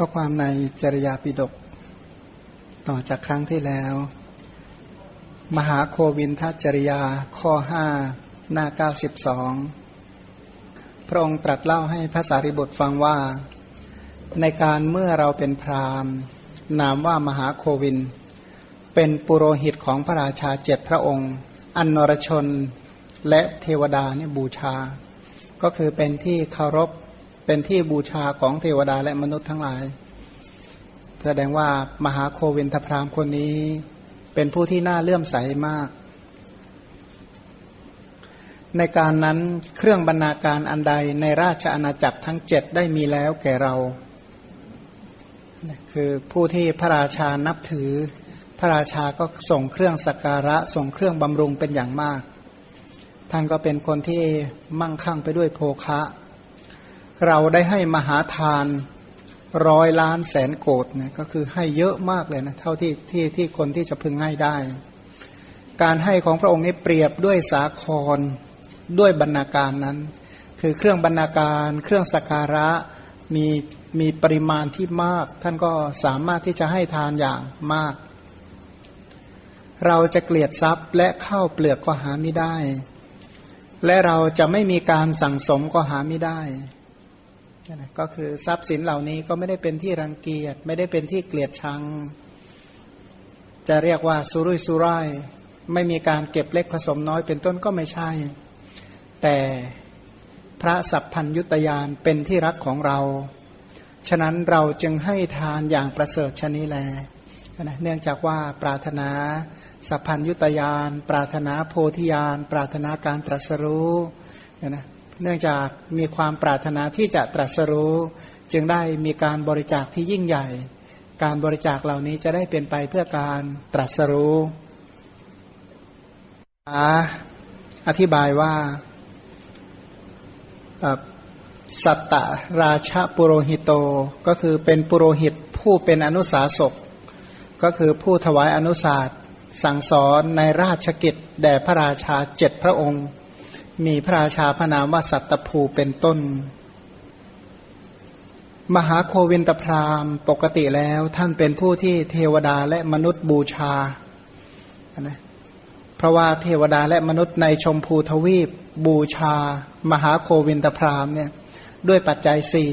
ก็ความในจริยาปิฎกต่อจากครั้งที่แล้ว มหาโควินทจริยาข้อห้าหน้าเก้าสิบสองพระองค์ตรัสเล่าให้พระสารีบุตรฟังว่า ในการเมื่อเราเป็นพรามนามว่ามหาโควิน เป็นปุโรหิตของพระราชาเจ็ดพระองค์ อันนรชนและเทวดาเนี่ยบูชา ก็คือเป็นที่เคารพ เป็นที่บูชาของเทวดาและมนุษย์ทั้งหลาย แสดงว่ามหาโควินทพรามคนนี้ เป็นผู้ที่น่าเลื่อมใสมาก ในการนั้นเครื่องบรรณาการอันใดในราชอาณาจักรทั้งเจ็ดได้มีแล้วแก่เรา คือผู้ที่พระราชานับถือ พระราชาก็ส่งเครื่องสักการะส่งเครื่องบำรุงเป็นอย่างมาก ท่านก็เป็นคนที่มั่งคั่งไปด้วยโภคะ เราได้ให้มหาทานร้อยล้านแสนโกดเนี่ยก็คือให้เยอะมากเลยนะ เท่าที่ที่ที่คนที่จะพึงให้ได้ การให้ของพระองค์นี้เปรียบด้วยสาครด้วยบรรณาการนั้น คือเครื่องบรรณาการ เครื่องสักการะมีมีปริมาณที่มาก ท่านก็สามารถที่จะให้ทานอย่างมาก เราจะเกลียดทรัพย์และข้าวเปลือกก็หาไม่ได้ และเราจะไม่มีการสั่งสมก็หาไม่ได้ ก็คือทรัพย์สินเหล่านี้ก็ไม่ได้เป็นที่รังเกียจไม่ได้เป็นที่เกลียดชัง จะเรียกว่าสุรุ่ยสุร่ายไม่มีการเก็บเล็กผสมน้อยเป็นต้นก็ไม่ใช่ แต่พระสัพพัญยุตยานเป็นที่รักของเรา ฉะนั้นเราจึงให้ทานอย่างประเสริฐชนี้แลเนื่องจากว่าปรารถนาสัพพัญยุตยาน ปรารถนาโพธิญาณ ปรารถนาการตรัสรู้นะ เนื่องจากมีความปรารถนาที่จะตรัสรู้ จึงได้มีการบริจาคที่ยิ่งใหญ่ การบริจาคเหล่านี้จะได้เป็นไปเพื่อการตรัสรู้อธิบายว่าสัตตราชปุโรหิตโตก็คือเป็นปุโรหิตผู้เป็นอนุสาสกก็คือผู้ถวายอนุสาสสั่งสอนในราชกิจแด่พระราชาเจ็ดพระองค์ มีพระราชาพระนามว่าสัตตภูเป็นต้น มหาโควินตพรามปกติแล้วท่านเป็นผู้ที่เทวดาและมนุษย์บูชานะเพราะว่าเทวดาและมนุษย์ในชมพูทวีปบูชา มหาโควินตพรามเนี่ยด้วยปัจจัยสี่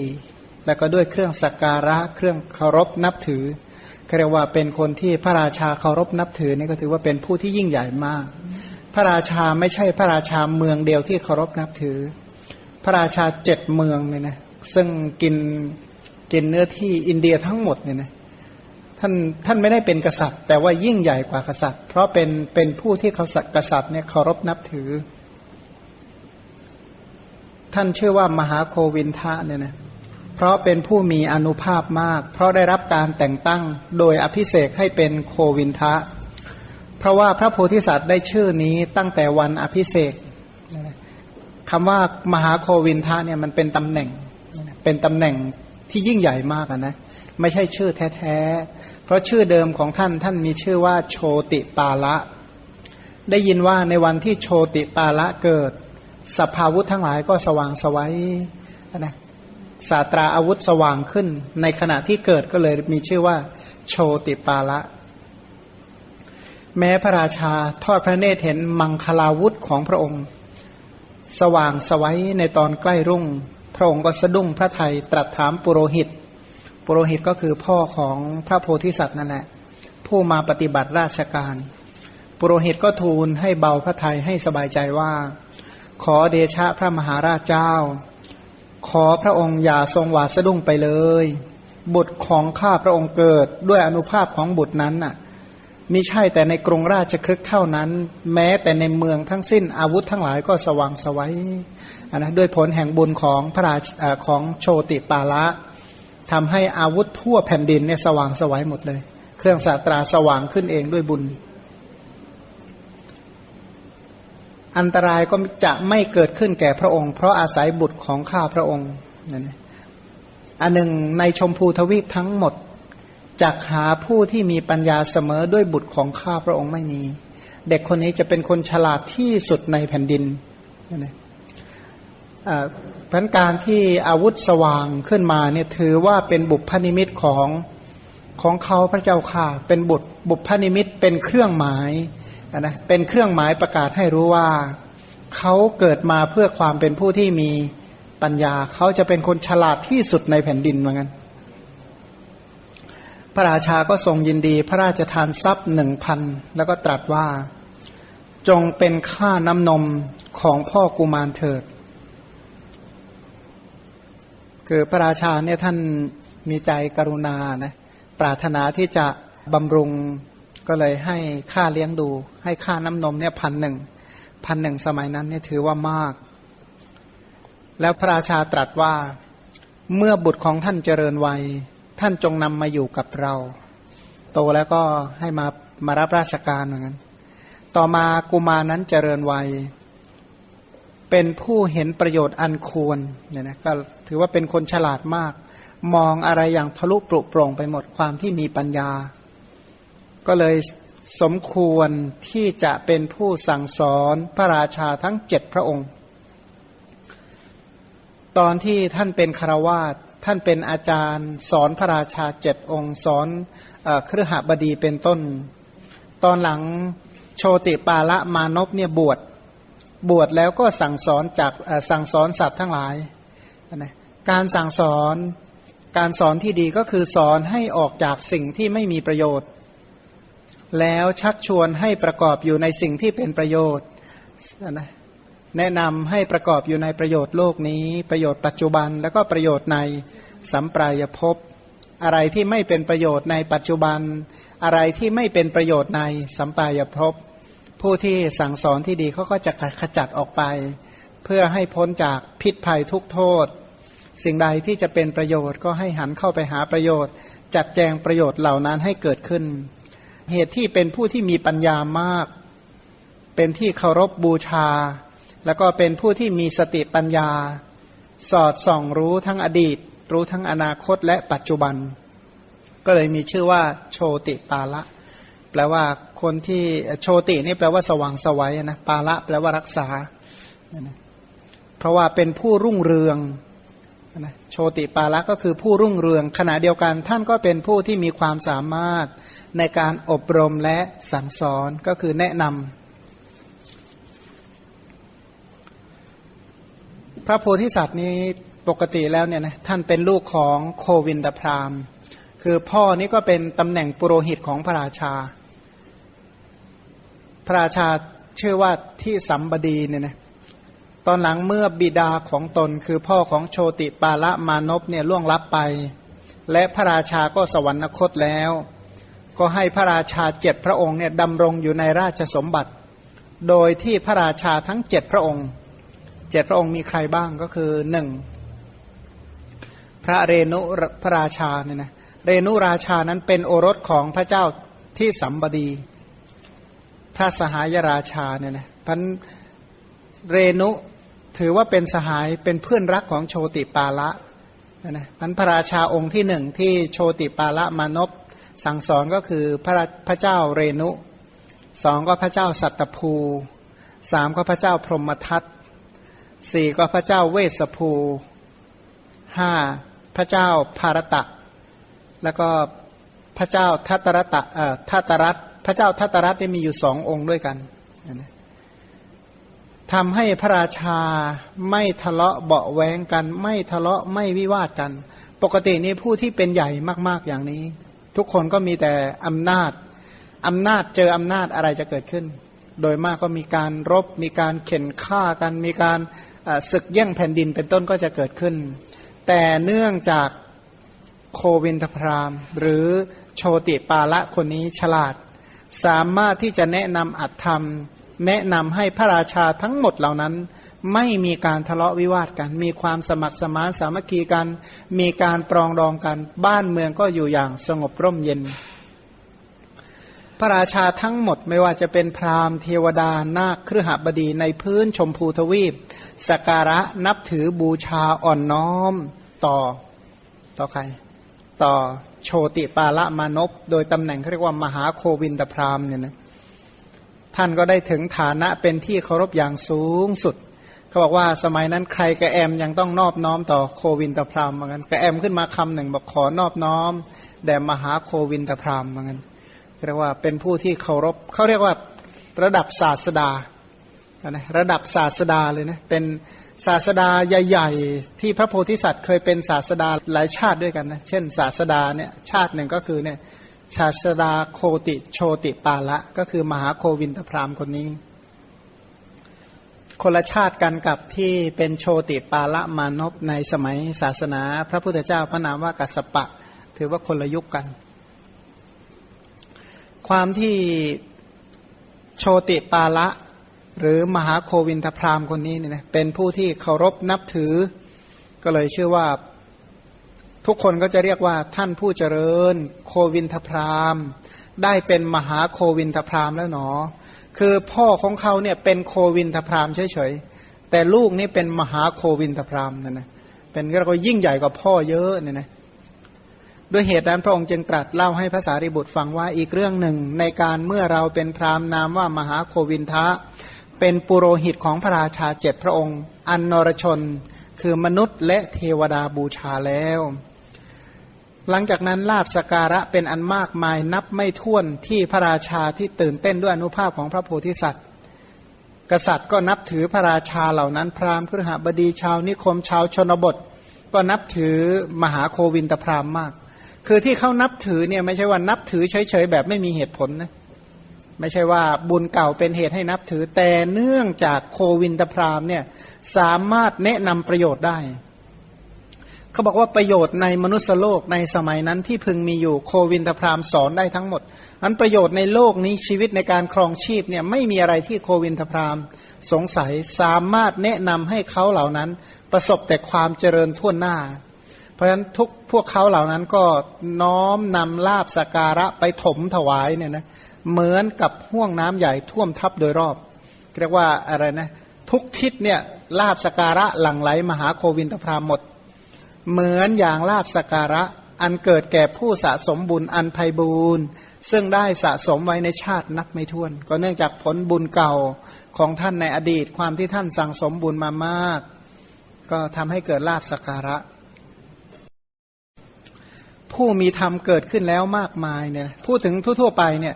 แล้วก็ด้วยเครื่องสักการะเครื่องเคารพนับถือเรียกว่าเป็นคนที่พระราชาเคารพนับถือนี่ก็ถือว่าเป็นผู้ที่ยิ่งใหญ่มาก พระราชาไม่ใช่พระราชาเมืองเดียวที่เคารพนับถือ พระราชาเจ็ดเมืองเนี่ยนะซึ่งกินกินเนื้อที่อินเดียทั้งหมดเนี่ยนะท่านท่านไม่ได้เป็นกษัตริย์ แต่ว่ายิ่งใหญ่กว่ากษัตริย์ เพราะเป็นเป็นผู้ที่เขาสักษัตริย์เนี่ยเคารพนับถือ ท่านชื่อว่ามหาโควินทะเนี่ยนะเพราะเป็นผู้มีอนุภาพมาก เพราะได้รับการแต่งตั้งโดยอภิเษกให้เป็นโควินทะ เพราะว่าพระโพธิสัตว์ได้ชื่อนี้ตั้งแต่วันอภิเษกคำว่ามหาโควินทะเนี่ยมันเป็นตำแหน่ง เป็นตำแหน่งที่ยิ่งใหญ่มากนะ ไม่ใช่ชื่อแท้ๆ เพราะชื่อเดิมของท่านท่านมีชื่อว่าโชติปาละ ได้ยินว่าในวันที่โชติปาละเกิดสภาวุธทั้งหลายก็สว่างสวัยนะศาตราอาวุธสว่างขึ้น ในขณะที่เกิดก็เลยมีชื่อว่า โชติปาละ แม้พระราชาทอดพระเนตรเห็นมังคลาวุธของพระองค์ สว่างสวัยในตอนใกล้รุ่ง พระองค์ก็สะดุ้งพระไทยตรัสถามปุโรหิต ปุโรหิตก็คือพ่อของพระโพธิสัตว์นั่นแหละ ผู้มาปฏิบัติราชการ ปุโรหิตก็ทูลให้เบาพระไทยให้สบายใจว่า ขอเดชะพระมหาราชเจ้า ขอพระองค์อย่าทรงหวาดสะดุ้งไปเลย บุตรของข้าพระองค์เกิดด้วยอนุภาพของบุตรนั้นน่ะ มิใช่แต่ในกรุงราชครึกเท่านั้น แม้แต่ในเมืองทั้งสิ้นอาวุธทั้งหลายก็สว่างสวัยนะด้วยผลแห่งบุญของพระราชของโชติปาละทำให้อาวุธทั่วแผ่นดินเนี่ยสว่างสวัยหมดเลย เครื่องศาสตราสว่างขึ้นเองด้วยบุญ อันตรายก็จะไม่เกิดขึ้นแก่พระองค์ เพราะอาศัยบุตรของข้าพระองค์นั่นอันหนึ่งในชมพูทวีปทั้งหมด จักหาผู้ที่มีปัญญาเสมอด้วยบุตรของข้าพระองค์ไม่มี เด็กคนนี้จะเป็นคนฉลาดที่สุดในแผ่นดินอ่าพันการที่อาวุธสว่างขึ้นมาเนี่ยถือว่าเป็นบุพนิมิตของของเขาพระเจ้าค่ะ เป็นบุตรบุพนิมิตเป็นเครื่องหมายนะเป็นเครื่องหมายประกาศให้รู้ว่าเขาเกิดมาเพื่อความเป็นผู้ที่มีปัญญา เขาจะเป็นคนฉลาดที่สุดในแผ่นดินเหมือนกัน พระราชาก็ทรงยินดี พระราชทานทรัพย์หนึ่งพันแล้วก็ตรัสว่า จงเป็นค่าน้ำนมของพ่อกุมารเถิด คือพระราชาเนี่ยท่านมีใจกรุณานะปรารถนาที่จะบำรุงก็เลยให้ค่าเลี้ยงดู ให้ค่าน้ำนมเนี่ยพันหนึ่งพันหนึ่งสมัยนั้นเนี่ยถือว่ามาก แล้วพระราชาตรัสว่าเมื่อบุตรของท่านเจริญวัย ท่านจงนำมาอยู่กับเรา โตแล้วก็ให้มามารับราชการเหมือนกัน ต่อมากุมานั้นเจริญวัย เป็นผู้เห็นประโยชน์อันควรเนี่ยนะก็ถือว่าเป็นคนฉลาดมาก มองอะไรอย่างทะลุปรุโปร่งไปหมดความที่มีปัญญา ก็เลยสมควรที่จะเป็นผู้สั่งสอนพระราชาทั้งเจ็ดพระองค์ ตอนที่ท่านเป็นคารวาส ท่านเป็นอาจารย์ สอนพระราชาเจ็ดองค์ สอนเครือหบดีเป็นต้น ตอนหลังโชติปาละมานพเนี่ยบวชบวชแล้วก็สั่งสอนจากสั่งสอนสัตว์ทั้งหลายนะการสั่งสอนการสอนที่ดีก็คือสอนให้ออกจากสิ่งที่ไม่มีประโยชน์ แล้วชักชวนให้ประกอบอยู่ในสิ่งที่เป็นประโยชน์นะ แนะนำให้ประกอบอยู่ในประโยชน์โลกนี้ ประโยชน์ปัจจุบัน แล้วก็ประโยชน์ในสัมปรายภพอะไรที่ไม่เป็นประโยชน์ในปัจจุบัน อะไรที่ไม่เป็นประโยชน์ในสัมปรายภพผู้ที่สั่งสอนที่ดีเขาก็จะขจัดออกไป เพื่อให้พ้นจากพิษภัยทุกโทษ สิ่งใดที่จะเป็นประโยชน์ก็ให้หันเข้าไปหาประโยชน์ จัดแจงประโยชน์เหล่านั้นให้เกิดขึ้น เหตุที่เป็นผู้ที่มีปัญญามาก เป็นที่เคารพบบูชา แล้วก็เป็นผู้ที่มีสติปัญญา สอดส่องรู้ทั้งอดีต รู้ทั้งอนาคตและปัจจุบัน ก็เลยมีชื่อว่าโชติปาละ แปลว่าคนที่โชตินี่แปลว่าสว่างสวัยนะปาละแปลว่ารักษา เพราะว่าเป็นผู้รุ่งเรืองนะโชติปาละก็คือผู้รุ่งเรือง ขณะเดียวกันท่านก็เป็นผู้ที่มีความสามารถในการอบรมและสั่งสอนก็คือแนะนำ พระโพธิสัตว์นี้ปกติแล้วเนี่ยนะท่านเป็นลูกของโควินตพรามคือพ่อนี่ก็เป็นตำแหน่งปุโรหิตของพระราชา พระราชาเชื่อว่าที่สัมบดีเนี่ยนะตอนหลังเมื่อบิดาของตนคือพ่อของโชติปาละมานพเนี่ยล่วงลับไป และพระราชาก็สวรรคตแล้ว ก็ให้พระราชาเจ็ดพระองค์เนี่ยดำรงอยู่ในราชสมบัติ โดยที่พระราชาทั้งเจ็ดพระองค์ จ็ดพระองค์มีใครบ้างก็คือหนึ่งพระเรนุพระราชาเนี่ยนะเรนุราชานั้นเป็นโอรสของพระเจ้าที่สัมบดี พระสหายราชาเนี่ยนะพันเรนุถือว่าเป็นสหายเป็นเพื่อนรักของโชติปาละนะพันพระราชาองค์ที่หนึ่งที่โชติปาละมานพสั่งสอนก็คือพระพระเจ้าเรนุสองก็พระเจ้าสัตตภูสามก็พระเจ้าพรหมทัต สี่ก็พระเจ้าเวสภูห้าพระเจ้าภารตะ แล้วก็พระเจ้าทัตรตะเอ่อทัตรัตพระเจ้าทัตรัตได้มีอยู่สององค์ด้วยกันทำให้พระราชาไม่ทะเลาะเบาแวงกัน ไม่ทะเลาะไม่วิวาทกัน ปกตินี้ผู้ที่เป็นใหญ่มาก ๆอย่างนี้ ทุกคนก็มีแต่อำนาจอำนาจเจออำนาจอะไรจะเกิดขึ้น โดยมากก็มีการรบ มีการเข็นฆ่ากัน มีการ ศึกแย่งแผ่นดินเป็นต้นก็จะเกิดขึ้น แต่เนื่องจากโควินทพราม หรือโชติปาละคนนี้ฉลาด สามารถที่จะแนะนำอัตธรรม แนะนำให้พระราชาทั้งหมดเหล่านั้น ไม่มีการทะเลาะวิวาทกัน มีความสมัครสมานสามัคคีกัน มีการปรองดองกัน บ้านเมืองก็อยู่อย่างสงบร่มเย็น พระราชาทั้งหมดไม่ว่าจะเป็นพราหมณ์เทวดา นาคเครือหบดีในพื้นชมพูทวีปสการะนับถือบูชาอ่อนน้อมต่อ ต่อใคร ต่อโชติปาละมานพโดยตำแหน่งเขาเรียกว่ามหาโควินตพรามเนี่ยนะท่านก็ได้ถึงฐานะเป็นที่เคารพอย่างสูงสุด เขาบอกว่าสมัยนั้นใครกระแอมยังต้องนอบน้อมต่อโควินตพรามเหมือนกันกระแอมขึ้นมาคำหนึ่งบอกขอนอบน้อม แด่มหาโควินตพรามเหมือนกัน เรียกว่าเป็นผู้ที่เคารพเขาเรียกว่าระดับศาสดานะระดับศาสดาเลยนะเป็นศาสดาใหญ่ ๆ ที่พระโพธิสัตว์เคยเป็นศาสดาหลายชาติด้วยกันนะเช่น ศาสดาเนี่ยชาติหนึ่งก็คือเนี่ยศาสดาโคติโชติปาละ ก็คือมหาโควินตพรามคนนี้ คนละชาติกันกับที่เป็นโชติปาละมานพในสมัยศาสนา พระพุทธเจ้าพระนามว่ากัสสปะ ถือว่าคนละยุคกัน ความที่โชติปาละหรือมหาโควินทพรามคนนี้เนี่ยนะเป็นผู้ที่เคารพนับถือ ก็เลยชื่อว่าทุกคนก็จะเรียกว่าท่านผู้เจริญโควินทพรามได้เป็นมหาโควินทพรามแล้วหนอ คือพ่อของเขาเนี่ยเป็นโควินทพรามเฉยๆแต่ลูกนี่เป็นมหาโควินทพรามนั่นนะเป็นก็ยิ่งใหญ่กว่าพ่อเยอะเนี่ยนะ ด้วยเหตุนั้นพระองค์จึงตรัสเล่าให้ภาษาริบุตรฟังว่าอีกเรื่องหนึ่ง ในการเมื่อเราเป็นพรามนามว่ามหาโควินทะ เป็นปุโรหิตของพระราชาเจ็ดพระองค์ อันนรชน คือมนุษย์และเทวดาบูชาแล้ว หลังจากนั้นลาบสการะเป็นอันมากมายนับไม่ถ้วนที่พระราชาที่ตื่นเต้นด้วยอนุภาพของพระโพธิสัตว์ กษัตริย์ก็นับถือพระราชาเหล่านั้น พราหมณ์ครหบดีชาวนิคมชาวชนบท ก็นับถือมหาโควินตพราหมณ์มาก คือที่เขานับถือเนี่ยไม่ใช่ว่านับถือเฉยๆแบบไม่มีเหตุผลนะไม่ใช่ว่าบุญเก่าเป็นเหตุให้นับถือ แต่เนื่องจากโควินตพรามเนี่ยสามารถแนะนำประโยชน์ได้เขาบอกว่าประโยชน์ในมนุษยโลกในสมัยนั้นที่พึงมีอยู่โควินตพรามสอนได้ทั้งหมด อันประโยชน์ในโลกนี้ชีวิตในการครองชีพเนี่ยไม่มีอะไรที่โควินตพรามสงสัยสามารถแนะนำให้เขาเหล่านั้นประสบแต่ความเจริญทั่วหน้า เพราะฉะนั้นทุกพวกเขาเหล่านั้นก็น้อมนำลาบสการะไปถมถวายเนี่ยนะเหมือนกับห่วงน้ำใหญ่ท่วมทับโดยรอบ เรียกว่าอะไรนะทุกทิศเนี่ยลาบสการะหลั่งไหลมหาโควินทพรามหมด เหมือนอย่างลาบสการะอันเกิดแก่ผู้สะสมบุญอันไพบูรณ์ซึ่งได้สะสมไว้ในชาตินับไม่ถ้วน ก็เนื่องจากผลบุญเก่าของท่านในอดีต ความที่ท่านสั่งสมบุญมามาก ก็ทำให้เกิดลาบสการะ ผู้มีธรรมเกิดขึ้นแล้วมากมายเนี่ยพูดถึงทั่ว ๆ ไปเนี่ย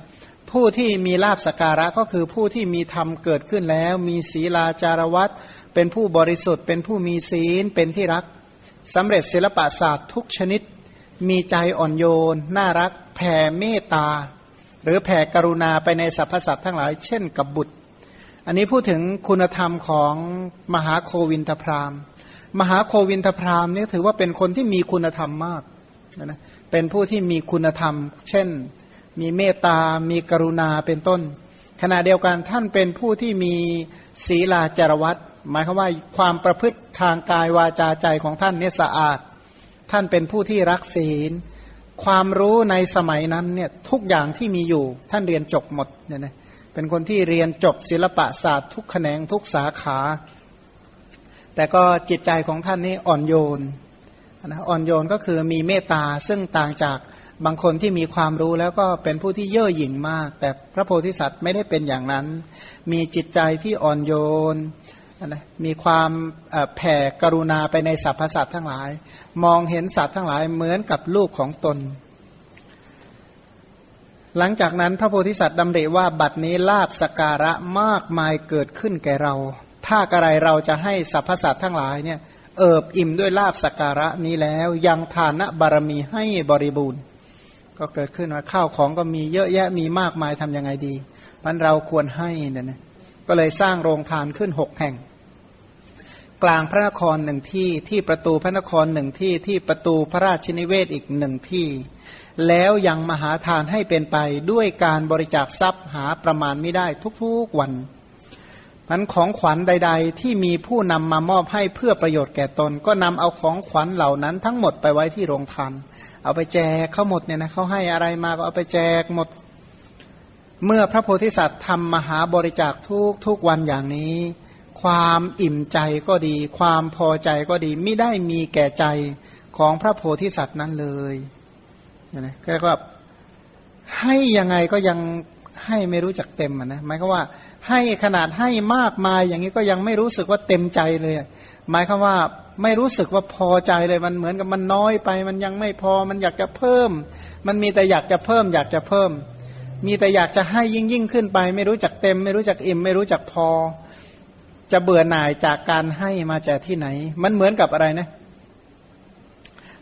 ผู้ที่มีลาบสการะก็คือผู้ที่มีธรรมเกิดขึ้นแล้ว มีศีลาจารวัตเป็นผู้บริสุทธิ์ เป็นผู้มีศีลเป็นที่รักสำเร็จศิลปศาสตร์ทุกชนิด มีใจอ่อนโยน น่ารัก แผ่เมตตา หรือแผ่กรุณาไปในสรรพสัตว์ทั้งหลาย เช่นกับบุตร อันนี้พูดถึงคุณธรรมของมหาโควินทพรามมหาโควินทพรามนี่ถือว่าเป็นคนที่มีคุณธรรมมาก นะเป็นผู้ที่มีคุณธรรม เช่น มีเมตตา มีกรุณาเป็นต้น ขณะเดียวกันท่านเป็นผู้ที่มีศีลาจารวัตหมายความว่าความประพฤติทางกายวาจาใจของท่านเนี่ยสะอาด ท่านเป็นผู้ที่รักศีล ความรู้ในสมัยนั้นเนี่ยทุกอย่างที่มีอยู่ท่านเรียนจบหมดเนี่ยนะเป็นคนที่เรียนจบศิลปะศาสตร์ทุกแขนงทุกสาขา แต่ก็จิตใจของท่านนี่อ่อนโยน นะอ่อนโยนก็คือมีเมตตาซึ่งต่างจากบางคนที่มีความรู้แล้วก็เป็นผู้ที่เย่อหยิ่งมาก แต่พระโพธิสัตว์ไม่ได้เป็นอย่างนั้น มีจิตใจที่อ่อนโยนนะมีความแผ่กรุณาไปในสรรพสัตว์ทั้งหลาย มองเห็นสัตว์ทั้งหลายเหมือนกับลูกของตน หลังจากนั้นพระโพธิสัตว์ดำริว่าบัดนี้ลาบสการะมากมายเกิดขึ้นแก่เรา ถ้าอะไรเราจะให้สรรพสัตว์ทั้งหลายเนี่ย เอิบอิ่มด้วยลาบสการะนี้แล้ว ยังทานบารมีให้บริบูรณ์ ก็เกิดขึ้นว่าข้าวของก็มีเยอะแยะมีมากมายทํำยังไงดีมันเราควรให้เนี่ยนะก็เลยสร้างโรงทานขึ้นหกแห่ง กลางพระนครหนึ่งที่ที่ประตูพระนครหนึ่งที่ที่ประตูพระราชินิเวศอีกหนึ่งที่ แล้วยังมหาทานให้เป็นไปด้วยการบริจาคทรัพย์หาประมาณไม่ได้ทุกๆวัน มันของขวัญใด ๆ ที่มีผู้นำมามอบให้เพื่อประโยชน์แก่ตน ก็นำเอาของขวัญเหล่านั้น ทั้งหมดไปไว้ที่โรงทานเอาไปแจกเขาหมดเนี่ยนะเขาให้อะไรมาก็เอาไปแจกหมด เมื่อพระโพธิสัตว์ทำมหาบริจาคทุกทุกวันอย่างนี้ ความอิ่มใจก็ดี ความพอใจก็ดีไม่ได้มีแก่ใจของพระโพธิสัตว์นั้นเลยเนี่ยนะก็ให้ยังไงก็ยังให้ไม่รู้จักเต็มอะนะหมายความว่า ให้ขนาดให้มากมายอย่างนี้ก็ยังไม่รู้สึกว่าเต็มใจเลย หมายความว่าไม่รู้สึกว่าพอใจเลยมันเหมือนกับมันน้อยไป มันยังไม่พอมันอยากจะเพิ่ม มันมีแต่อยากจะเพิ่ม อยากจะเพิ่ม มีแต่อยากจะให้ยิ่งยิ่งขึ้นไป ไม่รู้จักเต็ม ไม่รู้จักอิ่ม ไม่รู้จักพอ จะเบื่อหน่ายจากการให้มาจากที่ไหน มันเหมือนกับอะไรนะ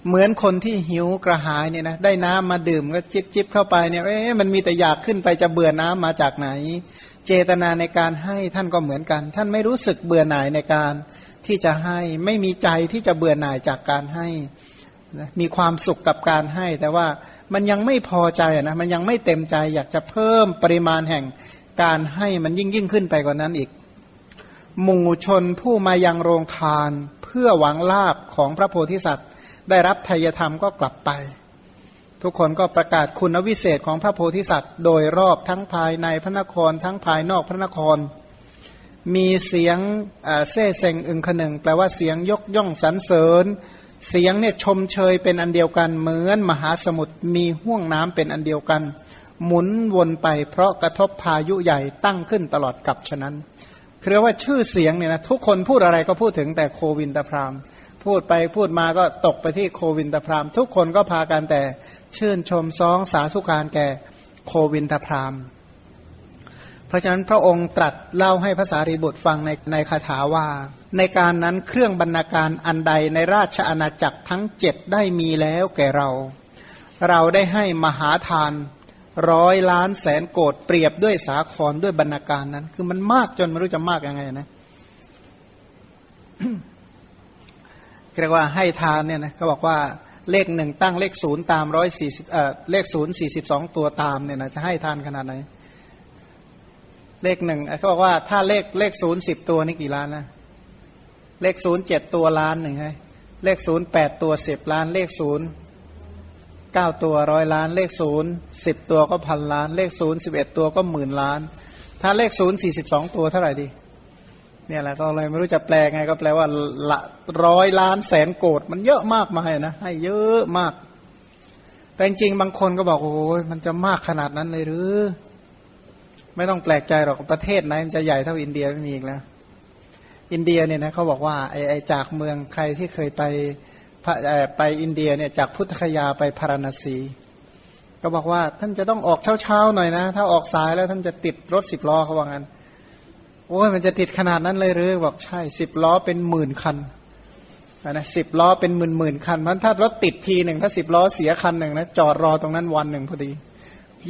เหมือนคนที่หิวกระหายเนี่ยนะได้น้ำมาดื่มก็จิบจิบเข้าไปเนี่ยเอ๊ะมันมีแต่อยากขึ้นไปจะเบื่อน้ำมาจากไหน เจตนาในการให้ท่านก็เหมือนกัน ท่านไม่รู้สึกเบื่อหน่ายในการที่จะให้ ไม่มีใจที่จะเบื่อหน่ายจากการให้มีความสุขกับการให้ แต่ว่ามันยังไม่พอใจนะมันยังไม่เต็มใจ อยากจะเพิ่มปริมาณแห่งการให้มันยิ่งยิ่งขึ้นไปกว่านั้นอีก หมู่ชนผู้มายังโรงทานเพื่อหวังลาบของพระโพธิสัตว์ ได้รับทายธรรมก็กลับไป ทุกคนก็ประกาศคุณวิเศษของพระโพธิสัตว์ โดยรอบทั้งภายในพระนครทั้งภายนอกพระนคร มีเสียงเซ่เซงอึงขนึงแปลว่าเสียงยกย่องสรรเสริญ เสียงเนี่ยชมเชยเป็นอันเดียวกันเหมือนมหาสมุทรมีห่วงน้ำเป็นอันเดียวกัน หมุนวนไปเพราะกระทบพายุใหญ่ตั้งขึ้นตลอดกับฉะนั้นเรียกว่าชื่อเสียงเนี่ยนะทุกคนพูดอะไรก็พูดถึงแต่โควินตพราม พูดไปพูดมาก็ตกไปที่โควินตพรามทุกคนก็พากันแต่ชื่นชมซองสาธุการแก่โควินตพรามเพราะฉะนั้นพระองค์ตรัสเล่าให้ภาษารีบุตรฟังในในคาถาว่า ในการนั้นเครื่องบรรณาการอันใดในราชอาณาจักรทั้งเจ็ดได้มีแล้วแก่เรา เราได้ให้มหาทานร้อยล้านแสนโกดเปรียบด้วยสาครด้วยบรรณาการนั้น คือมันมากจนไม่รู้จะมากยังไงนะ เรียกว่าให้ทานเนี่ยนะเขาบอกว่าเลขหนึ่งตั้งเลขศูนย์ตามร้อยสี่สิบเอ่อเลขศูนย์สี่สิบสองตัวตามเนี่ยนะจะให้ทานขนาดไหน เลขหนึ่งเขาบอกว่าถ้าเลขเลขศูนย์สิบตัวนี่กี่ล้านนะเลขศูนย์เจ็ดตัวล้านหนึ่งใช่เลขศูนย์แปดตัวสิบล้าน เลขศูนย์เก้าตัวร้อยล้าน เลขศูนย์สิบตัวก็พันล้าน เลขศูนย์สิบเอ็ดตัวก็หมื่นล้าน ถ้าเลขศูนย์สี่สิบสองตัวเท่าไหร่ดี เนี่ยแหละก็เลยไม่รู้จะแปลไงก็แปลว่าละร้อยล้านแสนโกดมันเยอะมากมายนะให้เยอะมาก แต่จริงบางคนก็บอกโอ้ยมันจะมากขนาดนั้นเลยหรือ ไม่ต้องแปลกใจหรอกประเทศไหนมันจะใหญ่เท่าอินเดียไม่มีอีกแล้ว อินเดียเนี่ยนะเขาบอกว่าไอ้ไอจากเมืองใครที่เคยไปไปอินเดียเนี่ยจากพุทธคยาไปพาราณสี ก็บอกว่าท่านจะต้องออกเช้าๆหน่อยนะ ถ้าออกสายแล้วท่านจะติดรถสิบล้อเขาว่างั้น โอ้ยมันจะติดขนาดนั้นเลยหรือบอกใช่สิบล้อเป็นหมื่นคันนะสิบล้อเป็นหมื่นหมื่นคันมันถ้ารถติดทีหนึ่งถ้าสิบล้อเสียคันหนึ่งนะจอดรอตรงนั้นวันหนึ่งพอดี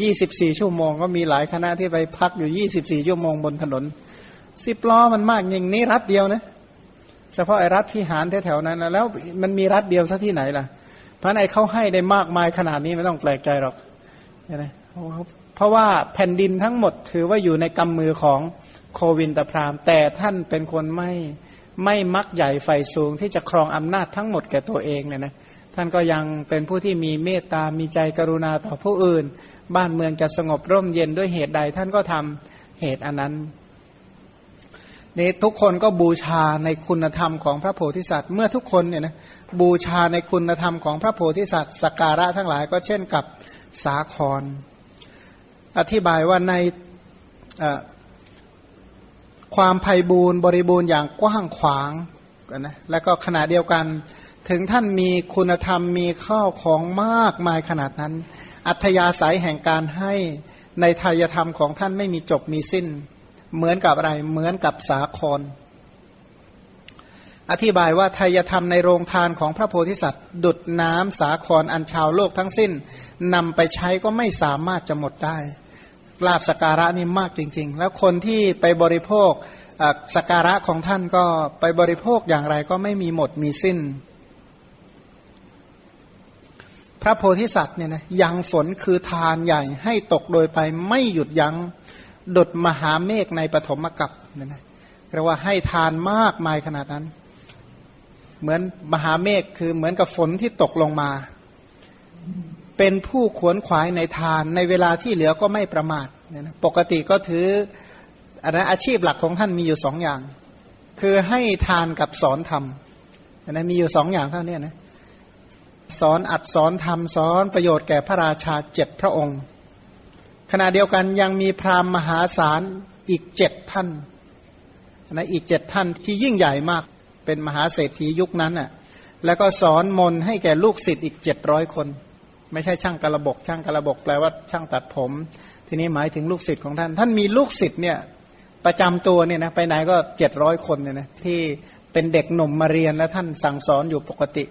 ยี่สิบสี่ชั่วโมงก็มีหลายคณะที่ไปพักอยู่ยี่สิบสี่ชั่วโมงบนถนนสิบล้อมันมากอย่างนี้รัฐเดียวนะเฉพาะไอ้รัฐพิหารแถวๆนั้นแล้วมันมีรัฐเดียวซะที่ไหนล่ะ เพราะไอ้เขาให้ได้มากมายขนาดนี้ไม่ต้องแปลกใจหรอกนะเพราะว่าแผ่นดินทั้งหมดถือว่าอยู่ในกำมือของ โควินตพรามแต่ท่านเป็นคนไม่ไม่มักใหญ่ไฟสูงที่จะครองอำนาจทั้งหมดแก่ตัวเองเนี่ยนะท่านก็ยังเป็นผู้ที่มีเมตตา มีใจกรุณาต่อผู้อื่น บ้านเมืองจะสงบร่มเย็นด้วยเหตุใด ท่านก็ทำเหตุอันนั้นนี่ทุกคนก็บูชาในคุณธรรมของพระโพธิสัตว์ เมื่อทุกคนเนี่ยนะบูชาในคุณธรรมของพระโพธิสัตว์สการะทั้งหลายก็เช่นกับสาคร อธิบายว่าใน ความไพ่บูรณ์บริบูรณ์อย่างกว้างขวางนะแล้วก็ขณะเดียวกัน ถึงท่านมีคุณธรรมมีข้าวของมากมายขนาดนั้น อัธยาศัยแห่งการให้ในทายธรรมของท่านไม่มีจบมีสิ้น เหมือนกับอะไรเหมือนกับสาคร อธิบายว่าทายธรรมในโรงทานของพระโพธิสัตว์ ดุดน้ำสาครอันชาวโลกทั้งสิ้นนำไปใช้ก็ไม่สามารถจะหมดได้ ลาบสการะนี่มากจริง ๆ แล้วคนที่ไปบริโภคสการะของท่านก็ไปบริโภคอย่างไรก็ไม่มีหมดมีสิ้น พระโพธิสัตว์เนี่ยนะยังฝนคือทานใหญ่ให้ตกโดยไปไม่หยุดยัง้งดุดมหาเมฆในปฐมกัปเนี่ยนะเรียกว่าให้ทานมากมายขนาดนั้น เหมือนมหาเมฆคือเหมือนกับฝนที่ตกลงมา เป็นผู้ขวนขวายในทาน ในเวลาที่เหลือก็ไม่ประมาทเนี่ยนะปกติก็ถืออันนั้นอาชีพหลักของท่านมีอยู่สองอย่าง คือให้ทานกับสอนธรรมอันนั้นมีอยู่สองอย่างเท่านี้นะสอนอัดสอนธรรมสอนประโยชน์แก่พระราชาเจ็ดพระองค์ ขณะเดียวกันยังมีพราหมณ์มหาศาลอีกเจ็ดท่านนะอีกเจ็ดท่านที่ยิ่งใหญ่มากเป็นมหาเศรษฐียุคนั้นน่ะแล้วก็สอนมนให้แก่ลูกศิษย์อีกเจ็ดร้อยคน ไม่ใช่ช่างกระบก ช่างกระบกแปลว่าช่างตัดผม ทีนี้หมายถึงลูกศิษย์ของท่าน ท่านมีลูกศิษย์เนี่ยประจำตัวเนี่ยนะไปไหนก็เจ็ดร้อยคนเนี่ยนะที่เป็นเด็กหนุ่มมาเรียนแล้วท่านสั่งสอนอยู่ปกติ